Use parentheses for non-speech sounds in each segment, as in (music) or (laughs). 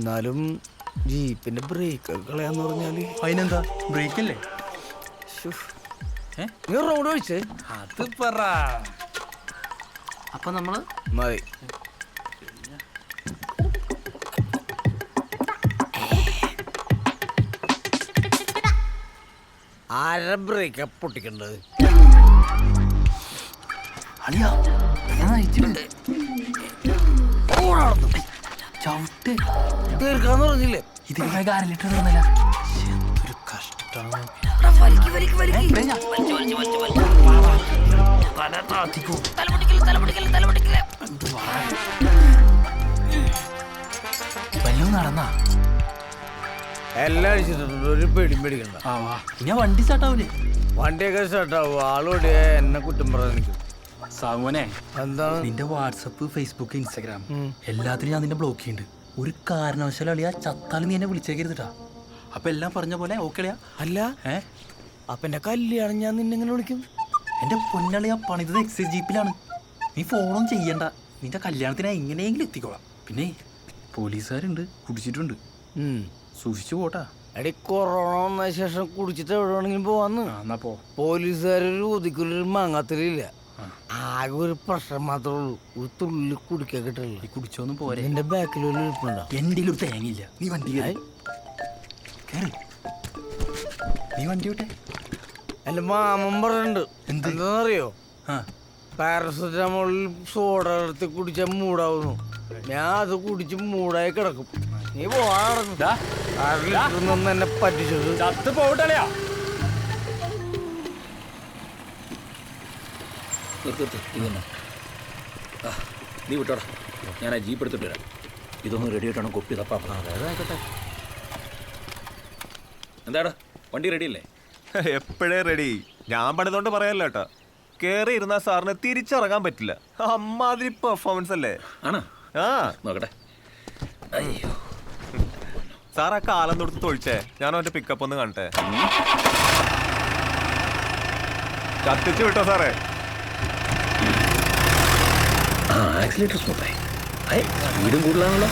എന്നാലും ജീപ്പിന്റെ ബ്രേക്ക് കളയാന്ന് പറഞ്ഞാൽ അതിനെന്താ? ബ്രേക്ക് അല്ലേ. നീ റോഡ് ഒഴിച്ചേ? അത് പറ. അപ്പൊ നമ്മൾ? മതി. ആര ബ്രേക്ക് പൊട്ടിക്കണ്ടത്? അളിയാ ഞാൻ നയിച്ചിട്ടുണ്ട്. ചവിട്ട്. തീർക്കാന്ന് പറഞ്ഞില്ലേ? ഇത് അര ലിറ്റർ തീർന്നില്ല ഒരു കഷ്ടമാണ്. വല്ലതും നടന്നാ? എല്ലാം അടിച്ചിട്ടുണ്ട് ഒരു പേടിയും പേടിക്കണ്ട. ആ വാ. വണ്ടി സ്റ്റാർട്ടാവൂലേ വണ്ടിയൊക്കെ സ്റ്റാർട്ടാവും ആളോടെ എന്നെ കുറ്റം പറഞ്ഞു നിൽക്കും സാമോനെ എന്താണ്? നിന്റെ വാട്സപ്പ് ഫേസ്ബുക്ക് ഇൻസ്റ്റാഗ്രാം. എല്ലാത്തിനും ഞാൻ നിന്നെ ബ്ലോക്ക് ചെയ്യുന്നുണ്ട് ഒരു കാരണവശാലും അളിയാ ചത്താലും നീ എന്നെ വിളിച്ചേക്കരുതാ അപ്പൊ എല്ലാം പറഞ്ഞ പോലെ ഓക്കെ അളിയാ അല്ല. ഏ? അപ്പൊ എന്റെ കല്യാണം ഞാൻ നിന്നെങ്ങനെ വിളിക്കും? എന്റെ പൊന്നളിയാ പണിതത് എക്സൈസ് ജീപ്പിലാണ് നീ ഫോണും ചെയ്യണ്ട. നിന്റെ കല്യാണത്തിന് എങ്ങനെയെങ്കിലും എത്തിക്കോളാം. പിന്നെ പോലീസുകാരുണ്ട് കുടിച്ചിട്ടുണ്ട്. സൂക്ഷിച്ചു പോട്ടാ. എടി കൊറോണ വന്ന ശേഷം കുടിച്ചിട്ട് എവിടെ വേണമെങ്കിലും പോവാന്ന്. എന്നാ പോ. പോലീസുകാരൊരു ഒതുക്കൊരു മാങ്ങാത്തലില്ല ആകെ ഒരു പ്രശ്നം മാത്രമേ ഉള്ളൂ. ഒരു തുള്ളി കുടിക്കാൻ കിട്ടുള്ളൂ കുടിച്ചോന്നും പോരെ. എന്റെ ബാക്കിൽ ഒരു ഇരിപ്പുണ്ടോ? എന്റെ ഒരു തേങ്ങയില്ല. നീ വണ്ടി കേറ് നീ വണ്ടി വിട്ടെ. എന്റെ മാമൻ പറഞ്ഞിട്ടുണ്ട്. എന്ത്? എന്താണെന്നറിയോ ആ. പാരസെറ്റമോളിൽ സോഡ എടുത്ത് കുടിച്ചാൽ മൂടാവുന്നു. ഞാൻ അത് കുടിച്ച് മൂടായി കിടക്കും. നീ പോവാ എന്നെ പറ്റിച്ചത്. ചത്ത് നിർത്ത് നിർത്ത്. ഇത് തന്നെ. ആ നീ വിട്ടോടാ. ഞാൻ ആ ജീപ്പ് എടുത്തിട്ട് വരാം. ഇതൊന്നും റെഡി ആയിട്ടാണ് കൊപ്പി തപ്പാ. എന്താടാ? വണ്ടി റെഡി അല്ലേ? (laughs) എപ്പോഴേ റെഡി ഞാൻ പണിതുകൊണ്ട് പറയാല്ലോ കേട്ടോ. കേറി ഇരുന്ന സാറിന് തിരിച്ചിറങ്ങാൻ പറ്റില്ല. അമ്മാതിരി പെർഫോമൻസ് അല്ലേ? ആണോ? ആ. നോക്കട്ടെ. അയ്യോ. സാർ ആ കാലം തൊടുത്ത് തൊഴിച്ചേ. ഞാൻ അവന്റെ പിക്കപ്പ് ഒന്ന് കാണട്ടെ കത്തിച്ചു വിട്ടോ സാറേ. ആ ആക്സിലേറ്റർ സ്മൂത്തായി സ്പീഡും കൂടുതലാണല്ലോ.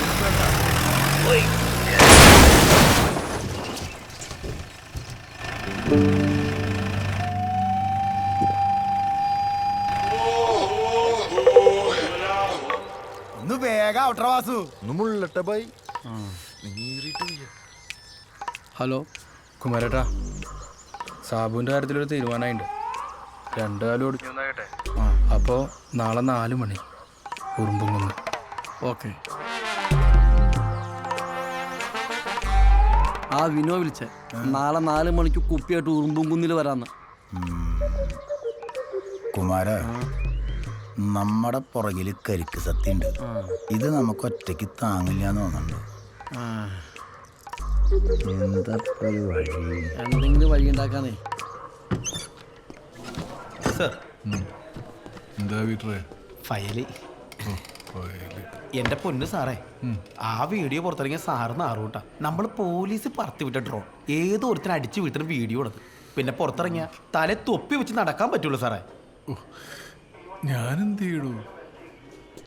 ഒന്ന് വേഗം ഹലോ. കുമാരേട്ടാ സാബുവിന്റെ കാര്യത്തിലൊരു തീരുമാനമായിട്ടുണ്ട് രണ്ടു കാലം ഓടിച്ചു. ആ അപ്പോൾ നാളെ നാല് മണി. ഉറുമ്പുങ്ങുന്ന് ഓക്കെ. ആ വിനോ വിളിച്ച. നാളെ നാല് മണിക്ക് കുപ്പിയായിട്ട് ഉറുമ്പും കുന്നിൽ വരാന്ന് കുമാര നമ്മുടെ പുറകിൽ കരിക്ക് സത്യണ്ട്. ഇത് നമുക്ക് ഒറ്റയ്ക്ക് താങ്ങില്ല എന്ന് തോന്നുന്നുണ്ട് എന്താ ഇപ്പൊ ഒരു വഴി? എന്തെങ്കിലും വഴി ഉണ്ടാക്കാനേ. എന്താ വീട്ടറേ ഫയൽ. എന്റെ പൊന്ന് സാറേ ആ വീഡിയോ പുറത്തിറങ്ങിയ സാറ് നാറൂട്ടാ നമ്മൾ പോലീസ് പറത്തി വിട്ട ഡ്രോൺ ഏതോ ഒരുത്തിന് അടിച്ചു വീട്ടിന് വീഡിയോ ഉള്ളത് പിന്നെ പുറത്തിറങ്ങിയ തല തൊപ്പി വെച്ച് നടക്കാൻ പറ്റുള്ളൂ സാറേ. ഞാനെന്ത് ചെയ്യടൂ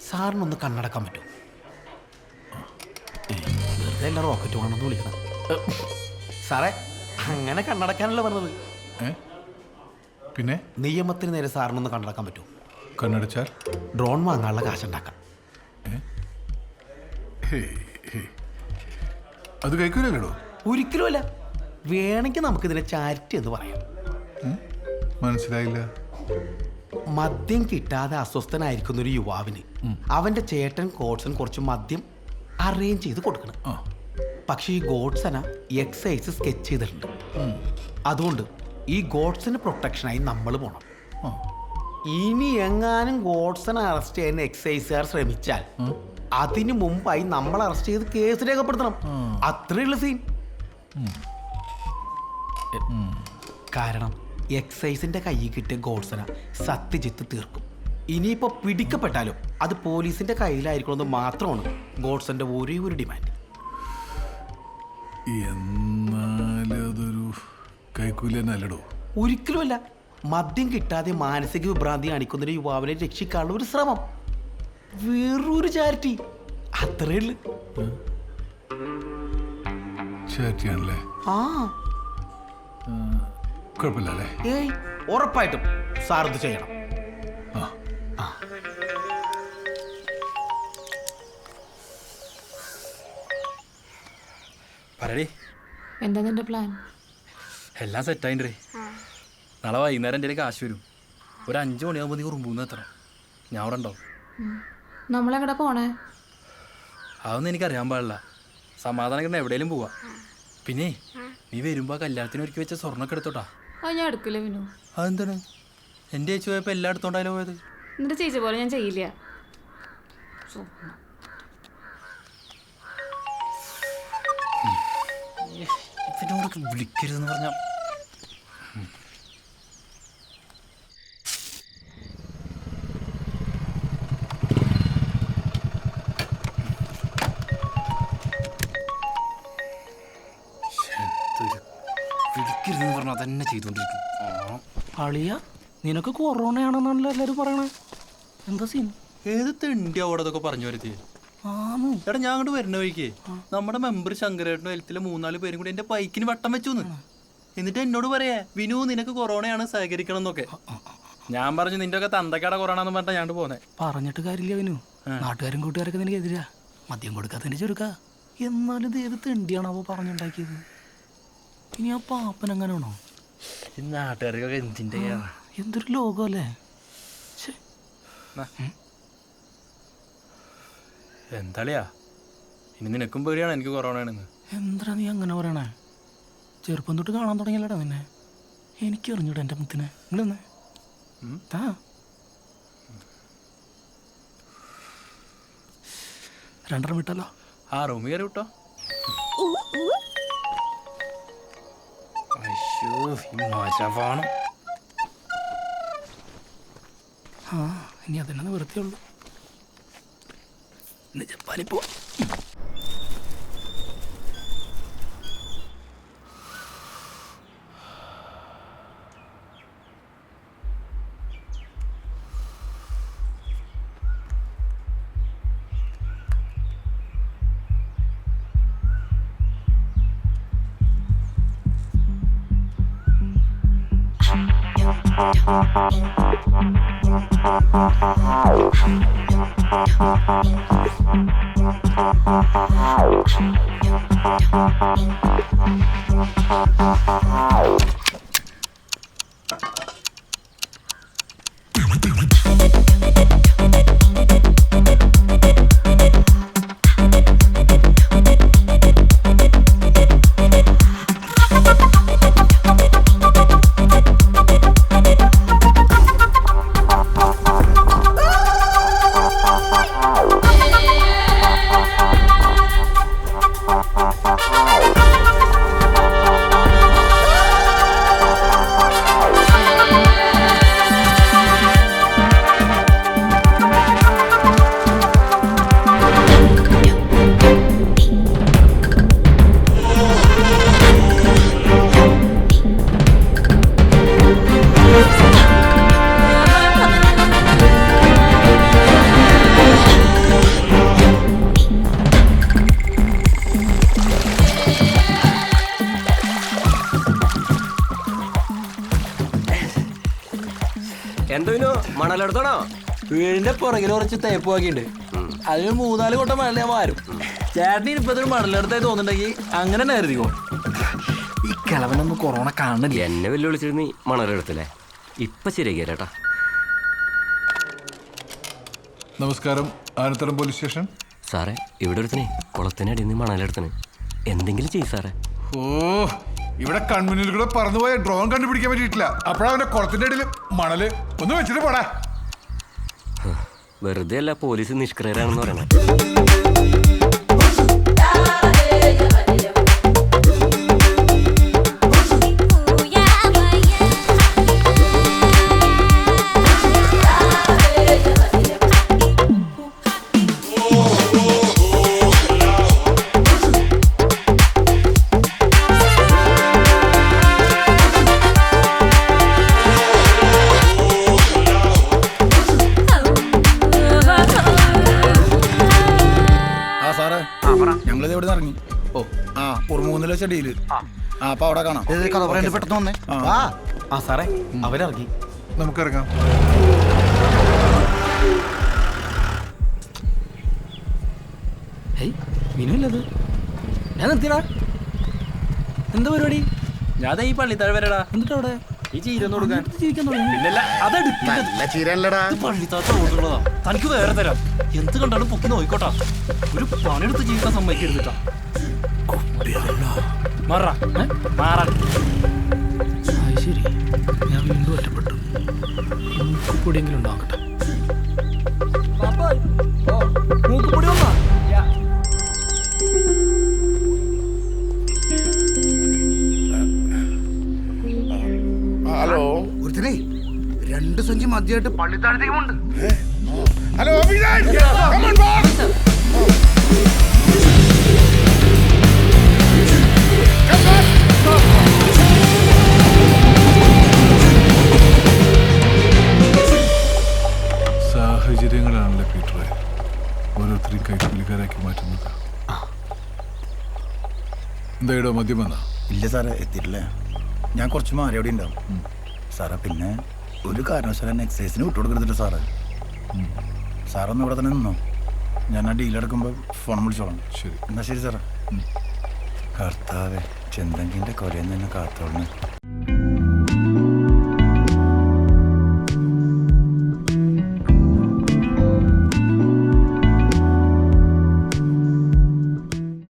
സാറിനൊന്ന് കണ്ണടക്കാൻ പറ്റും. വെറുതെ റോക്കറ്റ് വേണമെന്ന് വിളിക്കണം. സാറേ അങ്ങനെ കണ്ണടക്കാനല്ല പറഞ്ഞത്. പിന്നെ? നിയമത്തിന് നേരെ സാറിനൊന്ന് കണ്ണടക്കാൻ പറ്റും. കണ്ണടച്ചാൽ? ഡ്രോൺ വാങ്ങാനുള്ള കാശുണ്ടാക്കാം. അത് കഴിക്കൂലോ ഒരിക്കലും അല്ല വേണമെങ്കിൽ നമുക്കിതിനെ ചാരിറ്റി എന്ന് പറയാം. മനസ്സിലായില്ല. മദ്യം കിട്ടാതെ അസ്വസ്ഥനായിരിക്കുന്ന ഒരു യുവാവിന് അവന്റെ ചേട്ടൻ ഗോഡ്സൺ കുറച്ച് മദ്യം അറേഞ്ച് ചെയ്ത് കൊടുക്കണം. പക്ഷേ ഈ ഗോഡ്സന എക്സൈസ് സ്കെച്ച് ചെയ്തിട്ടുണ്ട്. അതുകൊണ്ട് ഈ ഗോഡ്സിന് പ്രൊട്ടക്ഷനായി നമ്മൾ ആ. ഇനി എങ്ങാനും ഗോഡ്സനെ അറസ്റ്റ് ചെയ്യാൻ എക്സൈസുകാർ ശ്രമിച്ചാൽ അതിനു മുമ്പായി നമ്മൾ അറസ്റ്റ് ചെയ്ത് കേസ് രേഖപ്പെടുത്തണം. അത്രയുള്ള സീൻ കാരണം എക്സൈസിന്റെ കയ്യിൽ കിട്ടിയ ഗോഡ്സന സത്യജിത്ത് തീർക്കും. ഇനിയിപ്പോ പിടിക്കപ്പെട്ടാലും അത് പോലീസിന്റെ കയ്യിലായിരിക്കണമെന്ന് മാത്രമാണ് ഗോഡ്സന്റെ ഒരേ ഒരു ഡിമാൻഡ് എന്നാലും അതൊരു കൈക്കൂലി തന്നെ അല്ലടോ ഒരിക്കലുമല്ല. മദ്യം കിട്ടാതെ മാനസിക വിഭ്രാന്തി കാണിക്കുന്ന ഒരു യുവാവിനെ രക്ഷിക്കാനുള്ള ഒരു ശ്രമം. വേറൊരു ചാരിറ്റി അത്രേ ഉള്ളു. ചാറ്റ് ചെയ്യാനല്ലേ ആ. കുഴപ്പമില്ലല്ലേ? ഏയ് ഉറപ്പായിട്ടും സാർ ഇത് ചെയ്യണം പറയടി എന്താ നിന്റെ പ്ലാൻ എല്ലാം സെറ്റായിട്ടേ നാളെ വൈകുന്നേരം എന്റെ കാശ് വരും. ഒരു അഞ്ച് മണിയാകുമ്പോൾ നീ ഉറുമ്പൂന്ന് എത്തണം. ഞാൻ അവിടെ ഉണ്ടാവും. നമ്മളെങ്ങടെ പോണേ? അതൊന്നും എനിക്കറിയാൻ പാടില്ല. സമാധാനം എവിടെയെങ്കിലും പോവാ. പിന്നെ നീ വരുമ്പോൾ കല്യാണത്തിന് ഒരുക്കി വെച്ച സ്വർണൊക്കെ എടുത്തോട്ടാ. അത് ഞാൻ എടുക്കില്ല വിനു. അതെന്താണ്? എന്റെ ചേച്ചി പോയപ്പോൾ എല്ലാം എടുത്തോണ്ടായാലും പോയത്? നിന്റെ ചേച്ചി പോലെ ഞാൻ ചെയ്യില്ല. വിളിക്കരുതെന്ന് പറഞ്ഞാൽ അതന്നെ ചെയ്തുകൊണ്ടിരിക്കും അളിയ നിനക്ക് കൊറോണയാണെന്നാണല്ലോ എല്ലാവരും പറയണേ? എന്താ സീൻ ഏത് തെണ്ടി അവിടെ അതൊക്കെ പറഞ്ഞു വരുത്തി എടാ ഞാൻ അങ്ങോട്ട് വരുന്ന വഴിക്ക്. നമ്മുടെ മെമ്പർ ശങ്കരേട്ടനും ഹെൽത്തിലെ മൂന്നാൽ പേരും കൂടി എന്റെ ബൈക്കിന് വട്ടം വെച്ചു എന്നിട്ട് എന്നോട് പറയാ വിനു നിനക്ക് കൊറോണയാണ് സഹകരിക്കണം എന്നൊക്കെ. ഞാൻ പറഞ്ഞു നിന്റെ ഒക്കെ തന്തക്കട കൊറോണ എന്ന് പറഞ്ഞാൽ ഞാൻ പോന്നെ. പറഞ്ഞിട്ട് കാര്യമില്ല വിനു. നാട്ടുകാരും കൂട്ടുകാരൊക്കെ നിനക്ക് എതിരാ. മദ്യം കൊടുക്കാത്തതിന്റെ ചുരുക്ക. എന്നാലും ഇത് ഏത് തെണ്ടിയാണോ പറഞ്ഞുണ്ടാക്കിയത്? ഇനി ആ പാപ്പൻ അങ്ങനെയാണോ ഈ നാട്ടുകാർക്കൊക്കെ എന്തിന്റെ എന്തൊരു ലോകമല്ലേ? അല്ലേ എന്താളിയാ? ഇനി നിനക്കും പേടിയാണ് എനിക്ക് കൊറോണ ആണെന്ന് എന്താ നീ അങ്ങനെ പറയണേ? ചെറുപ്പം തൊട്ട് കാണാൻ തുടങ്ങിയല്ലടാ നിന്നെ. എനിക്ക് അറിഞ്ഞൂടാ എന്റെ മുത്തിനെ. ഇങ്ങനെ താ. രണ്ടര വിട്ടല്ലോ. ആ റൂമിൽ കയറി വിട്ടോ. മജവാണം ആ ഇനി അതന്നെ നിവൃത്തിയുള്ളൂ ഇന്ന് ജപ്പാനിൽ പോവാം. Thank എന്തോ മണലെടുത്തണോ വീടിന്റെ പുറകിൽ കുറച്ച് തേപ്പ് ബാക്കിയുണ്ട് അതിന് മൂന്നാൽ കൊട്ടം മണൽ ഞാൻ മാറും ചേട്ടന് ഇപ്പത്തൊരു മണലെടുത്തായി തോന്നുന്നുണ്ടെങ്കിൽ അങ്ങനെ തന്നെ കരുതിക്കോ. ഈ കിളവനൊന്നും കൊറോണ കാണില്ല എന്നെ വെല്ലുവിളിച്ചിരുന്നു മണലെടുത്തല്ലേ ഇപ്പൊ ശരിയാക്കിയ ചേട്ടാ നമസ്കാരം. ആനത്തരം പോലീസ് സ്റ്റേഷൻ? സാറേ ഇവിടെ ഒരുത്തനെ. കുളത്തിനടിയിൽ നിന്ന് മണലെടുത്തന് എന്തെങ്കിലും ചെയ്യും സാറേ. ഓ ഇവിടെ കൺമുന്നിൽ കൂടെ പറന്നുപോയ ഡ്രോൺ കണ്ടുപിടിക്കാൻ പറ്റിയിട്ടില്ല. അപ്പോഴവന്റെ കുളത്തിന്റെ അടിയിൽ മണൽ ഒന്ന് വെച്ചിട്ട് പോടാ. വെറുതെ അല്ല പോലീസ് നിഷ്ക്രിയരാണെന്ന് പറയണേ. ഓ. ആ ലക്ഷം ചെടിയിൽ. ആ. അപ്പൊ അവിടെ കാണാം. കഥ പറയണ്ട പെട്ടെന്ന് വന്നേ. ആ. ആ സാറേ അവരിറങ്ങി. നമുക്കിറങ്ങാം. ഹേയ് ഞാൻ നിർത്തിയടാ. എന്താ പരിപാടി? ഞാൻ ദേ ഈ പള്ളി വരടാ. എന്നിട്ട് അവിടെ? ഈ ചീരൊന്നും കൊടുക്കാൻ ജീവിക്കാൻ നല്ല ചീരല്ലടാ പള്ളിത്താത്ത തനിക്ക് വേറെ തരാം. എന്ത് കണ്ടാലും പൊക്കി നോയിക്കോട്ടാ. ഒരു പണിയെടുത്ത് ജീവിക്കാൻ സമ്മതിക്കരുതിട്ടാ മാറാ? മാറാ ശരി. ഞാൻ വീണ്ടും ഒറ്റപ്പെട്ടു. മൂക്കുപൊടിയെങ്കിലും ഉണ്ടാക്കട്ടെ. രണ്ട് സഞ്ചി മദ്യമായിട്ട് പള്ളിത്താഴത്തേക്ക് ഉണ്ട് ഹലോ. സാഹചര്യങ്ങളാണല്ലോ പീറ്ററെ. ഓരോരുത്തരെയും കൈക്കൂലിക്കാരാക്കി മാറ്റുന്നത്. എന്തായിടോ മദ്യം വന്നാ? ഇല്ല സാറേ എത്തിയിട്ടില്ല. ഞാൻ കുറച്ച് മാറി അവിടെ ഉണ്ടാവും സാറേ പിന്നെ ഒരു കാരണവശാലും എന്നെ വിട്ടു വിട്ടുകൊടുക്കരുതില്ല സാറ്. സാറൊന്ന് ഇവിടെ തന്നെ നിന്നോ. ഞാൻ ആ ഡീലെടുക്കുമ്പോൾ ഫോൺ വിളിച്ചോളാം. ശരി. എന്നാ ശരി സാറേ. കർത്താവേ ചെന്തങ്കിന്റെ കൊലയിൽ നിന്ന് കാത്തോളണം